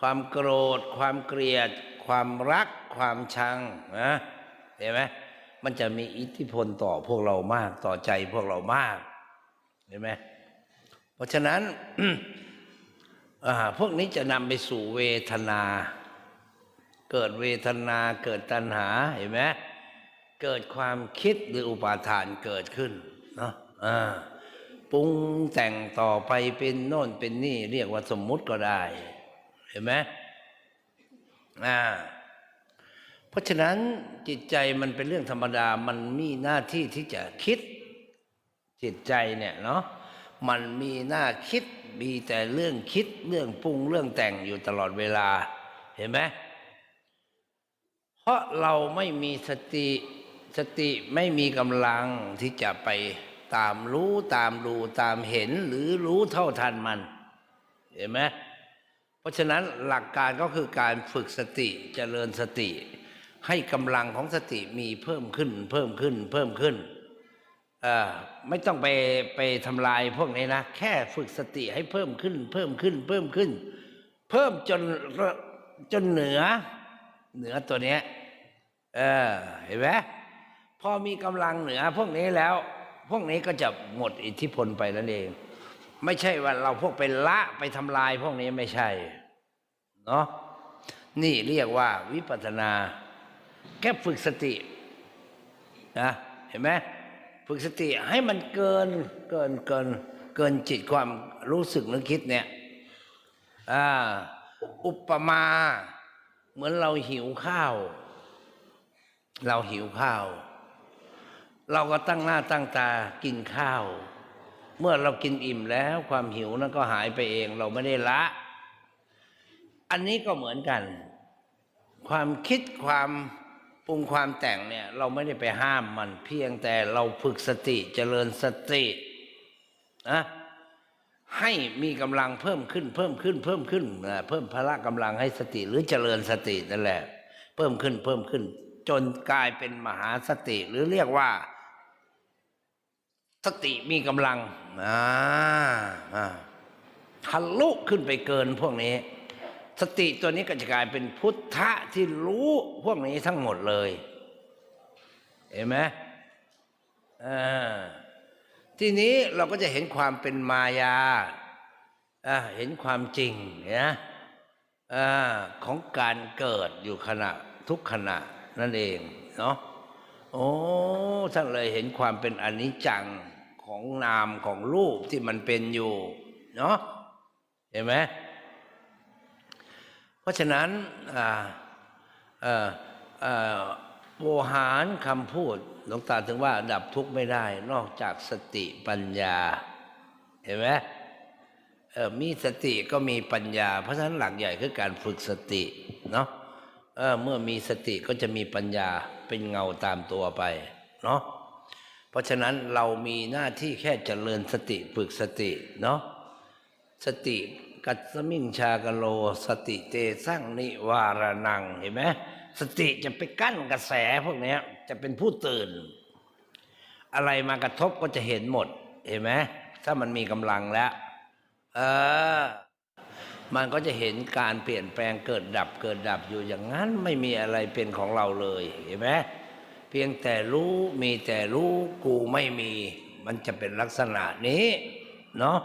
ความโกรธ ความเกลียด ความรัก ความชังนะเห็นไหมมันจะมีอิทธิพลต่อพวกเรามากต่อใจพวกเรามากเห็นไหมเพราะฉะนั้นพวกนี้จะนำไปสู่เวทนา เกิดเวทนาเกิดตัณหาเห็นไหมเกิดความคิดหรืออุปาทานเกิดขึ้นเนาะปรุงแต่งต่อไปเป็นโน่นเป็นนี่ เรียกว่าสมมุติก็ได้ เห็นไหมอ่าเพราะฉะนั้นจิตใจมันเป็นเรื่องธรรมดา มันมีหน้าที่ที่จะคิด จิตใจเนี่ยเนาะมันมีหน้าคิดมีแต่เรื่องคิดเรื่องปรุงเรื่องแต่งอยู่ตลอดเวลา เห็นไหมเพราะเราไม่มีสติสติไม่มีกำลังที่จะไปตามรู้ตามดูตามเห็นหรือรู้เท่าทันมัน เห็นไหม เพราะฉะนั้นหลักการก็คือการฝึกสติเจริญสติ ให้กำลังของสติมีเพิ่มขึ้น เพิ่มขึ้น เพิ่มขึ้นไม่ต้องไปไปทำลายพวกนี้นะ แค่ฝึกสติให้เพิ่มขึ้น เพิ่มขึ้น เพิ่มขึ้น เพิ่มจนจนเหนือ เหนือตัวนี้เออเห็นไหมพอมีกำลังเหนือพวกนี้แล้ว พวกนี้ก็จะหมดอิทธิพลไปนั่นเอง ไม่ใช่ว่าเราพวกไปละไปทำลายพวกนี้ไม่ใช่เนาะนี่เรียกว่าวิปัสสนา แค่ฝึกสตินะเห็นไหมฝึกสติให้มันเกินเกินเกินเกินจิตความรู้สึกนึกคิดเนี่ยอ่าอุปมา เหมือนเราหิวข้าว เราหิวข้าว เราก็ตั้งหน้าตั้งตากินข้าว เมื่อเรากินอิ่มแล้วความหิวนั้นก็หายไปเอง เราไม่ได้ละ อันนี้ก็เหมือนกัน ความคิดความปรุงความแต่งเนี่ย เราไม่ได้ไปห้ามมัน เพียงแต่เราฝึกสติเจริญสตินะให้มีกำลังเพิ่มขึ้น เพิ่มขึ้น เพิ่มขึ้นนะเพิ่มพละกำลังให้สติหรือเจริญสตินั่นแหละ เพิ่มขึ้นเพิ่มขึ้น จนกลายเป็นมหาสติหรือเรียกว่า สติมีกำลังอ่าทะลุขึ้นไปเกินพวกนี้ สติตัวนี้ก็จะกลายเป็นพุทธะที่รู้พวกนี้ทั้งหมดเลย เห็นไหมอ่าทีนี้เราก็จะเห็นความเป็นมายาอ่าเห็นความจริงนะอ่าของการเกิดอยู่ขณะทุกขณะนั่นเองเนาะโอ้ ท่านเลยเห็นความเป็นอนิจจังของนามของรูปที่มันเป็นอยู่เนาะเห็นไหมเพราะฉะนั้นโวหารคำพูดหลวงตาถึงว่าดับทุกข์ไม่ได้ นอกจากสติปัญญา เห็นไหมมีสติก็มีปัญญา เพราะฉะนั้นหลักใหญ่คือการฝึกสติเนาะเเมื่อมีสติก็จะมีปัญญาเป็นเงาตามตัวไป เนาะเพราะฉะนั้นเรามีหน้าที่แค่เจริญสติฝึกสติเนาะสติกัสมิงชากโล สติเตสร้างนิวารนังเห็นไหมสติจะไปกั้นกระแสพวกนี้จะเป็นผู้ตื่น อะไรมากระทบก็จะเห็นหมด เห็นไหมถ้ามันมีกำลังแล้ว เออ มันก็จะเห็นการเปลี่ยนแปลงเกิดดับเกิดดับอยู่อย่างนั้นไม่มีอะไรเป็นของเราเลย เห็นไหม เพียงแต่รู้มีแต่รู้กูไม่มี มันจะเป็นลักษณะนี้ เนาะ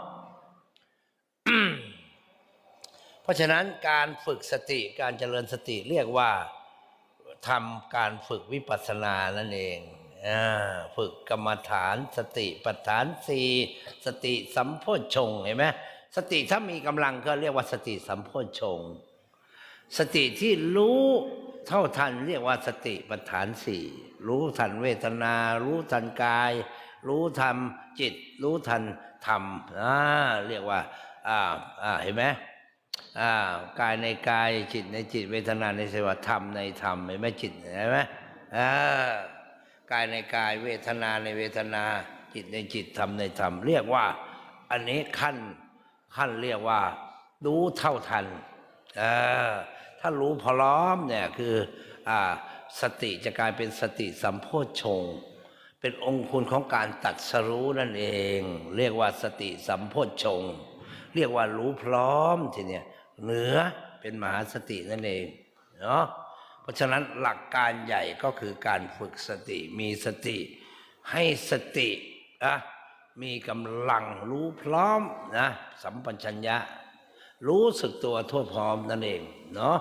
เพราะฉะนั้นการฝึกสติการเจริญสติเรียกว่าทำการฝึกวิปัสสนานั่นเองฝึกกรรมฐานสติปัฏฐานสี่สติสัมโพชฌงเห็นไหมสติถ้ามีกำลังก็เรียกว่าสติสัมโพชฌงสติที่รู้ เท่าทันเรียกว่าสติปัฏฐานสี่รู้ทันเวทนา รู้ทันกาย รู้ทันจิต รู้ทันธรรมอ่าเรียกว่าอ่าอ่าเห็นไหมอ่ากายในกายจิตในจิต เวทนาในสวธรรมในธรรมเห็นไหมจิตเห็นไหมอ่ากายในกายเวทนาในเวทนา จิตในจิตธรรมในธรรม เรียกว่า อันนี้ขั้นขั้นเรียกว่า รู้เท่าทันอ่า ถ้ารู้พร้อมเนี่ยคืออสติจะกลายเป็นสติสัมโพชฌงเป็นองค์คุณของการตัดสรู้นั่นเอง เรียกว่าสติสัมโพชฌงเรียกว่ารู้พร้อมทีเนี้ยเหนือเป็นมหาสตินั่นเองเนาะเพราะฉะนั้นหลักการใหญ่ก็คือการฝึกสติมีสติ ให้สตินะมีกำลังรู้พร้อมนะสัมปัญญะ รู้สึกตัวทั่วพร้อมนั่นเองเนาะ